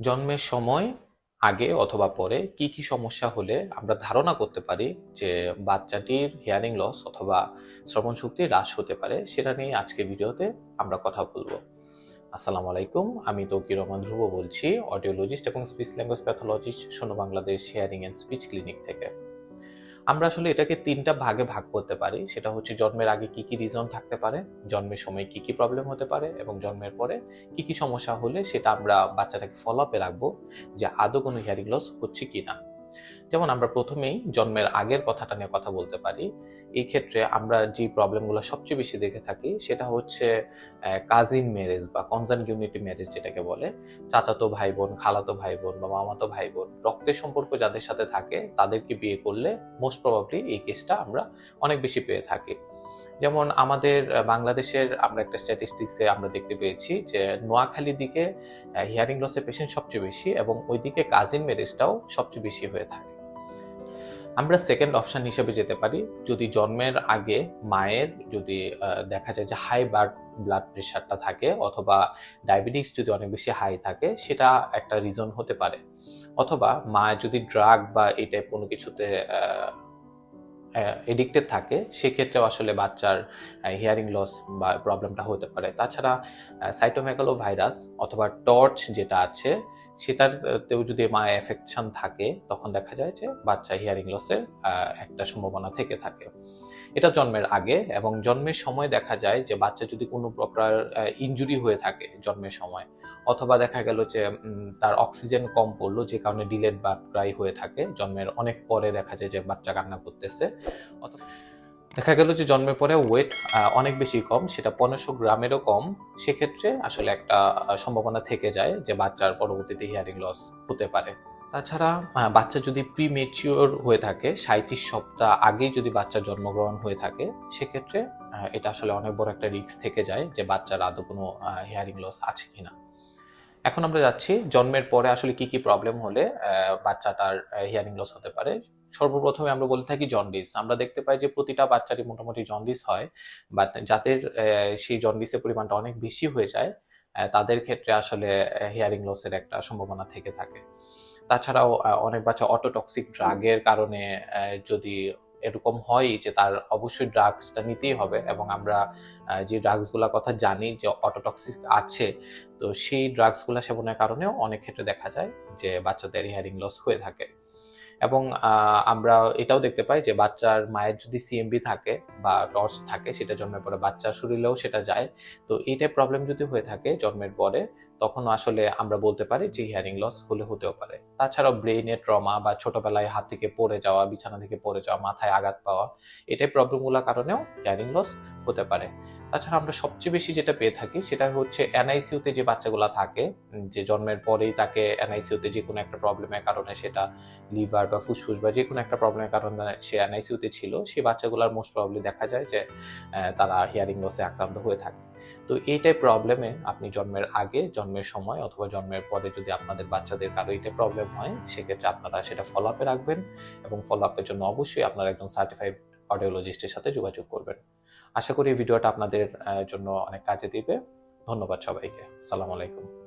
জন্মের সময়, আগে অথবা পরে কি কি সমস্যা হলে আমরা ধারণা করতে পারি যে বাচ্চাটির হিয়ারিং লস অথবা শ্রবণ শক্তি হ্রাস হতে পারে, সেটা নিয়ে আজকে ভিডিওতে আমরা কথা বলব। আসসালামু আলাইকুম, আমি তৌকির রহমান ধ্রুব বলছি অডিওলজিস্ট এবং স্পিচ ল্যাঙ্গুয়েজ প্যাথোলজিস্ট শোনো Bangladesh hearing and speech clinic থেকে। আমরা আসলে এটাকে তিনটা ভাগে ভাগ করতে পারি। সেটা হচ্ছে জন্মের আগে কি কি রিজন থাকতে পারে, জন্মের সময় কি কি প্রবলেম হতে পারে এবং জন্মের পরে কি কি সমস্যা হলে সেটা আমরা বাচ্চাটাকে ফলো আপে রাখব যে আদৌ কোনো হিয়ারিং লস হচ্ছে কি না যেমন আমরা প্রথমেই জন্মের আগের কথাটা নিয়ে কথা বলতে পারি, এই ক্ষেত্রে আমরা যে প্রবলেমগুলো সবচেয়ে বেশি দেখে থাকি সেটা হচ্ছে কাজিন ম্যারেজ বা কনজানগিউনিটি ম্যারেজ যেটাকে বলে। চাচাতো ভাই বোন খালাতো ভাই বোন বা মামাতো ভাই বোন রক্তের সম্পর্ক যাদের সাথে থাকে তাদেরকে বিয়ে করলে মোস্ট প্রবাবলি এই কেসটা আমরা অনেক বেশি পেয়ে থাকি। যেমন আমাদের বাংলাদেশের আমরা একটা স্ট্যাটিস্টিক্সে আমরা দেখতে পেয়েছি যে নোয়াখালীর দিকে হিয়ারিং লসের পেশেন্ট সবচেয়ে বেশি এবং ওইদিকে কাজিন ম্যারেজটাও সবচেয়ে বেশি হয়ে থাকে। আমরা সেকেন্ড অপশান হিসেবে যেতে পারি, যদি জন্মের আগে মায়ের যদি দেখা যায় যে হাই ব্লাড ব্লাড প্রেশারটা থাকে অথবা ডায়াবেটিস যদি অনেক বেশি হাই থাকে, সেটা একটা রিজন হতে পারে। অথবা মা যদি ড্রাগ বা এই টাইপ কোনো কিছুতে এডিক্টেড থাকে, সেক্ষেত্রেও আসলে বাচ্চার হিয়ারিং লস বা প্রবলেমটা হতে পারে। তাছাড়া সাইটোমেকালো ভাইরাস অথবা টর্চ যেটা আছে সেটাতেও যদি মা এফেকশন থাকে, তখন দেখা যায় যে বাচ্চা হিয়ারিং লসের একটা সম্ভাবনা থেকে থাকে। এটা জন্মের আগে এবং জন্মের সময় দেখা যায় যে বাচ্চা যদি কোনো প্রকার ইনজুরি হয়ে থাকে জন্মের সময়, অথবা দেখা গেল যে তার অক্সিজেন কম পড়ল, যে কারণে ডিলেট বা ক্রাই হয়ে থাকে, জন্মের অনেক পরে দেখা যায় যে বাচ্চা কান্না করতেছে দেখা গেল যে জন্মের পরে ওয়েট অনেক বেশি কম, সেটা পনেরোশো গ্রামেরও কম। সেক্ষেত্রে আসলে একটা সম্ভাবনা থেকে যায় যে বাচ্চার পরবর্তীতে হিয়ারিং লস হতে পারে। তাছাড়া বাচ্চা যদি প্রিমেচিওর হয়ে থাকে সাঁত্রিশ সপ্তাহ আগেই যদি বাচ্চা জন্মগ্রহণ হয়ে থাকে, সেক্ষেত্রে এটা আসলে অনেক বড় একটা রিস্ক থেকে যায় যে বাচ্চার আদৌ কোনো হিয়ারিং লস আছে কিনা। এখন আমরা যাচ্ছি জন্মের পরে আসলে কি কি প্রবলেম হলে বাচ্চাটার হিয়ারিং লস হতে পারে। সর্বপ্রথমে আমরা বলে থাকি জন্ডিস আমরা দেখতে পাই যে প্রতিটা বাচ্চারই মোটামুটি জন্ডিস হয় বা যাদের সেই জন্ডিসের পরিমাণটা অনেক বেশি হয়ে যায় তাদের ক্ষেত্রে আসলে হিয়ারিং লসের একটা সম্ভাবনা থেকে থাকে। তাছাড়াও অনেক বাচ্চা অটোটক্সিক ড্রাগের কারণে যদি এরকম হয় যে তার অবশ্যই ড্রাগসটা নিতেই হবে এবং আমরা যে ড্রাগসগুলোর কথা জানি যে অটোটক্সিক আছে, তো সেই ড্রাগসগুলো সেবনের কারণেও অনেক ক্ষেত্রে দেখা যায় যে বাচ্চাদের হিয়ারিং লস হয়ে থাকে। এবং আমরা এটাও দেখতে পাই যে বাচ্চার মায়ের যদি সিএমবি থাকে বা টর্চ থাকে, সেটা জন্মের পরে বাচ্চার শরীরেও সেটা যায়। তো এইটাই প্রবলেম যদি হয়ে থাকে জন্মের পরে তখন আসলে আমরা বলতে পারি যে হিয়ারিং লস হলে হতেও পারে। তাছাড়াও ব্রেইনের ট্রমা বা ছোটবেলায় হাত থেকে পড়ে যাওয়া, বিছানা থেকে পড়ে যাওয়া, মাথায় আঘাত পাওয়া, এটাই প্রবলেমগুলোর কারণেও হিয়ারিং লস হতে পারে। তাছাড়া আমরা সবচেয়ে বেশি যেটা পেয়ে থাকি সেটা হচ্ছে এনআইসিউতে যে বাচ্চাগুলো থাকে যে জন্মের পরেই তাকে এনআইসিউতে যে কোনো একটা প্রবলেমের কারণে সেটা লিভার বা ফুসফুস বা যে কোনো একটা প্রবলেমের কারণে সে এনআইসিউতে ছিল সেই বাচ্চাগুলোর মোস্ট প্রবলি দেখা যায় যে তারা হিয়ারিং লসে আক্রান্ত হয়ে থাকে। তো এইটাই প্রবলেমে আপনি জন্মের আগে, জন্মের সময় অথবা জন্মের পরে যদি আপনাদের বাচ্চাদের কারও এটা প্রবলেম হয়, সেক্ষেত্রে আপনারা সেটা ফলো আপে রাখবেন এবং ফলো আপের জন্য অবশ্যই আপনারা একজন সার্টিফাইড অডিওলজিস্টের সাথে যোগাযোগ করবেন। আশা করি ভিডিওটা আপনাদের জন্য অনেক কাজে দিবে। ধন্যবাদ সবাইকে। সালাম আলাইকুম।